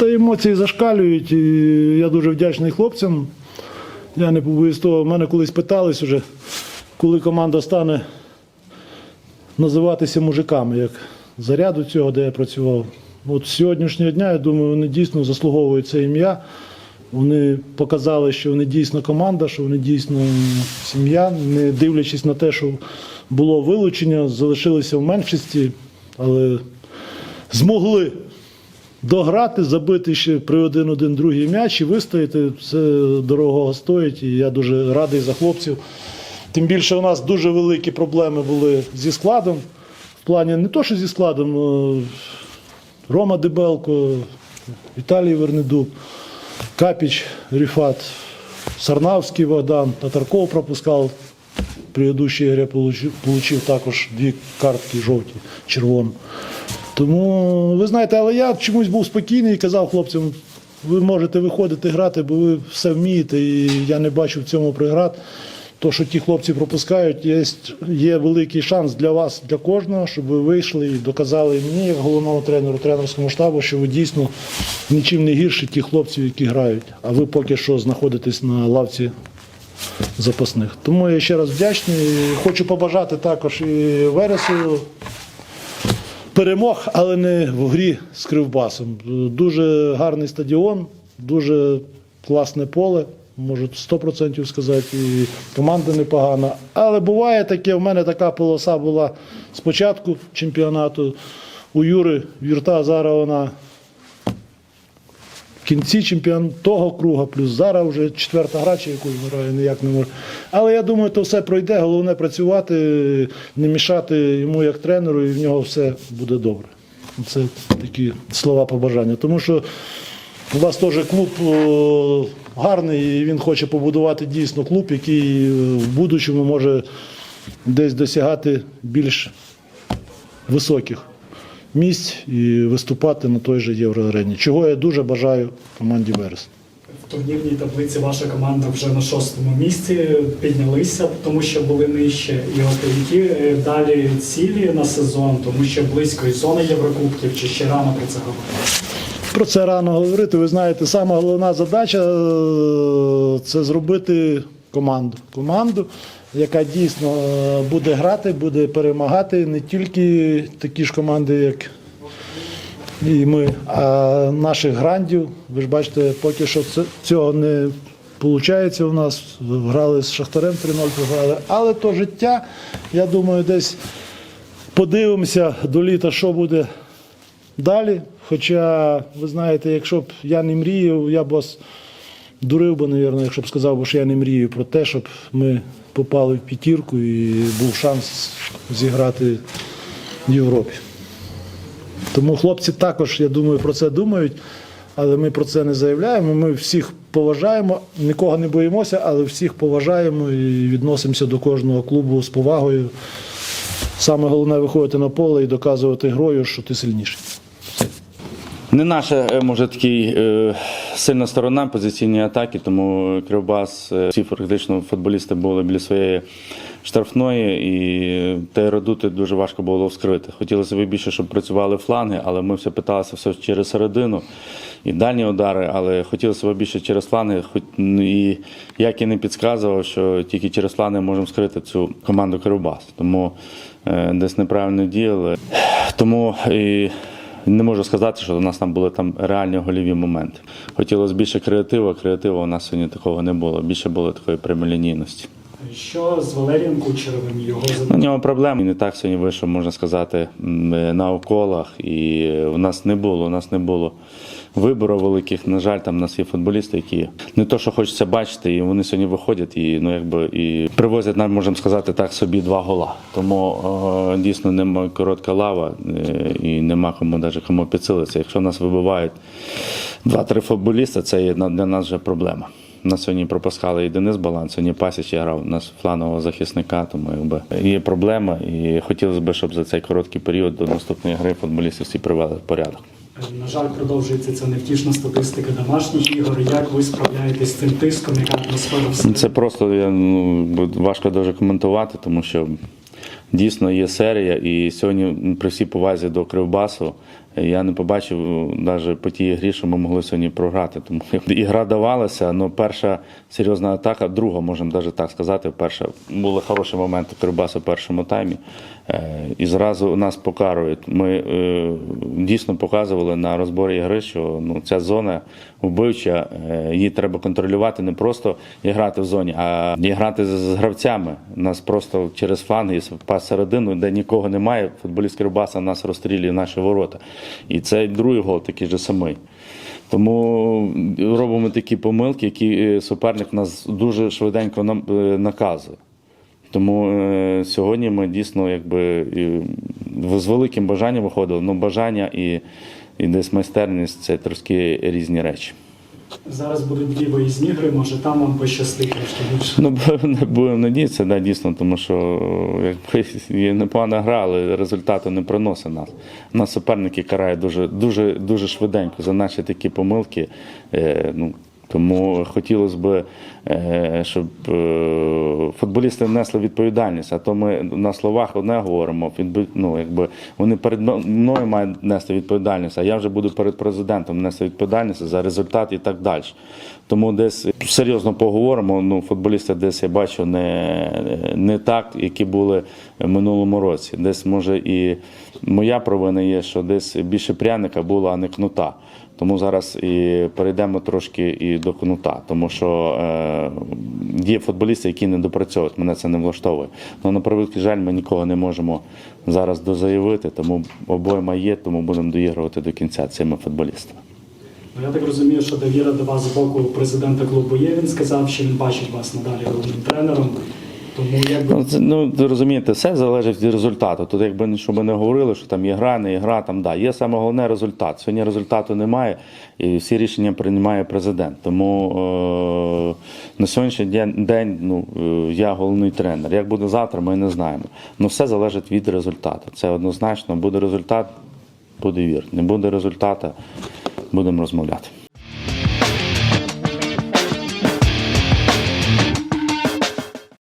Та емоції зашкалюють. І я дуже вдячний хлопцям. Я не побоюсь того, мене колись питались уже, коли команда стане називатися мужиками, як заряду цього, де я працював. От з сьогоднішнього дня, я думаю, вони дійсно заслуговують це ім'я. Вони показали, що вони дійсно команда, що вони дійсно сім'я, не дивлячись на те, що було вилучення, залишилися в меншості, але змогли дограти, забити ще при один-один другий м'яч і вистояти. Це дорогого стоїть. І я дуже радий за хлопців. Тим більше у нас дуже великі проблеми були зі складом. В плані не то, що зі складом, е, Рома Дебелко, Віталій Вернедуб, Капіч, Ріфат, Сарнавський Богдан, Татарков пропускав. В предыдущій грі получив, получив також дві картки жовті, червону. Тому, ви знаєте, але я чомусь був спокійний і казав хлопцям, ви можете виходити грати, бо ви все вмієте, і я не бачу в цьому преград. То, що ті хлопці пропускають, є, є великий шанс для вас, для кожного, щоб ви вийшли і доказали мені, як головному тренеру, тренерському штабу, що ви дійсно нічим не гірші ті хлопців, які грають. А ви поки що знаходитесь на лавці запасних. Тому я ще раз вдячний. Хочу побажати також і Вересу перемог, але не в грі з Кривбасом. Дуже гарний стадіон, дуже класне поле. Можу 100% сказати, і команда непогана. Але буває таке, в мене така полоса була спочатку чемпіонату. У Юри Вірта зараз вона кінці чемпіон того круга, плюс зараз вже четверта гра, чи яку грає, ніяк не можу. Але я думаю, то все пройде. Головне працювати, не мішати йому як тренеру, і в нього все буде добре. Це такі слова побажання. Тому що у вас теж клуб гарний, і він хоче побудувати дійсно клуб, який е, в будущому може десь досягати більш високих місць і виступати на той же євроарені. Чого я дуже бажаю команді Верес. В турнірній таблиці ваша команда вже на шостому місці піднялися, тому що були нижче. І от які е, далі цілі на сезон, тому що близько і зона Єврокубків, чи ще рано про це говорити? Про це рано говорити. Ви знаєте, сама головна задача е, це зробити команду. Команду, яка дійсно е, буде грати, буде перемагати не тільки такі ж команди, як і ми, а наших грандів. Ви ж бачите, поки що цього не виходить у нас. Грали з Шахтарем 3-0 програли. Але то життя, я думаю, десь подивимося до літа, що буде далі. Хоча, ви знаєте, якщо б я не мріяв, я б вас дурив би, мабуть, якщо б сказав, би, що я не мрію про те, щоб ми попали в п'ятірку і був шанс зіграти в Європі. Тому хлопці також, я думаю, про це думають, але ми про це не заявляємо. Ми всіх поважаємо, нікого не боїмося, але всіх поважаємо і відносимося до кожного клубу з повагою. Саме головне виходити на поле і доказувати грою, що ти сильніший. Не наша, е, може, такий е, сильна сторона позиційні атаки, тому Кривбас, е, всі практично футболісти були біля своєї штрафної, і те редути дуже важко було вскрити. Хотілося б більше, щоб працювали фланги, але ми все питалися все через середину і дальні удари, але хотілося б більше через фланги. Хоч і як і не підказував, що тільки через фланги можемо скрити цю команду Кривбас. Тому е, десь неправильно діяли. Тому і не можу сказати, що у нас там були там реальні голіві моменти. Хотілося більше креативу, а креативу у нас сьогодні такого не було. Більше було такої прямолінійності. Що з Валерієм Кучеровим його У нього проблем не так сьогодні вийшов, можна сказати, на околах. І у нас не було. У нас не було вибору великих. На жаль, там у нас є футболісти, які не то, що хочеться бачити, і вони сьогодні виходять і ну якби і привозять нам, можемо сказати, так собі два гола. Тому е, дійсно нема коротка лава е, і нема кому навіть кому підсилитися. Якщо нас вибивають два-три футболіста, це є для нас вже проблема. На сьогодні пропускали і Денис Балан, сьогодні Пасіч я грав у нас фланового захисника, тому якби є проблема. І хотілося б, щоб за цей короткий період до наступної гри футболісти всі привели в порядок. на жаль продовжується ця невтішна статистика домашніх ігор. Як ви справляєтесь з цим тиском? Яка атмосфера в Це просто я, ну, важко дуже коментувати, тому що дійсно є серія, і сьогодні при всій повазі до Кривбасу я не побачив навіть по тій грі, що ми могли сьогодні програти. Тому ігра давалася, але перша серйозна атака, друга, можемо навіть так сказати. Перша були хороші моменти Кирбаса в першому таймі. Е, І зразу нас покарують. Ми е, дійсно показували на розборі ігри, що ну, ця зона вбивча, е, її треба контролювати не просто і грати в зоні, а і грати з, з гравцями. Нас просто через фланги пас середину, де нікого немає. Футболіст Кривбаса нас розстрілює наші ворота. І цей другий гол такий же самий. Тому робимо такі помилки, які е, суперник нас дуже швиденько нам е, наказує. Тому е, сьогодні ми дійсно якби і з великим бажанням виходили. Ну, бажання і, і десь майстерність це трошки різні речі. Зараз будуть дві виїзні гри, може там вам пощастить трошки більше. Ну, будемо надіятися, да, дійсно, тому що якби є непогана гра, але результату не приносить нас. Нас суперники карають дуже, дуже, дуже швиденько за наші такі помилки. Е, ну, тому хотілося б, е, щоб е, футболісти внесли відповідальність, а то ми на словах одне говоримо, ну, якби вони перед мною мають нести відповідальність, а я вже буду перед президентом нести відповідальність за результат і так далі. Тому десь серйозно поговоримо. Ну, футболісти десь я бачу не, не так, які були в минулому році. Десь може і моя провина є, що десь більше пряника було, а не кнута. Тому зараз і перейдемо трошки і до кнута, тому що е, є футболісти, які не допрацьовують. Мене це не влаштовує. Ну на превеликий жаль, ми нікого не можемо зараз дозаявити, тому обойма є, тому будемо доігрувати до кінця цими футболістами. Ну, Я так розумію, що довіра до вас з боку президента клубу є. Він сказав, що він бачить вас надалі головним тренером. Тому якби Ну, це, ну, розумієте, все залежить від результату. Тут, якби щоб не говорили, що там є гра, не є гра, там да. Є саме головне результат. Сьогодні результату немає, і всі рішення приймає президент. Тому е- на сьогоднішній день, день ну, е, я головний тренер. Як буде завтра, ми не знаємо. Ну все залежить від результату. Це однозначно. Буде результат, буде вір. Не буде результату, будемо розмовляти.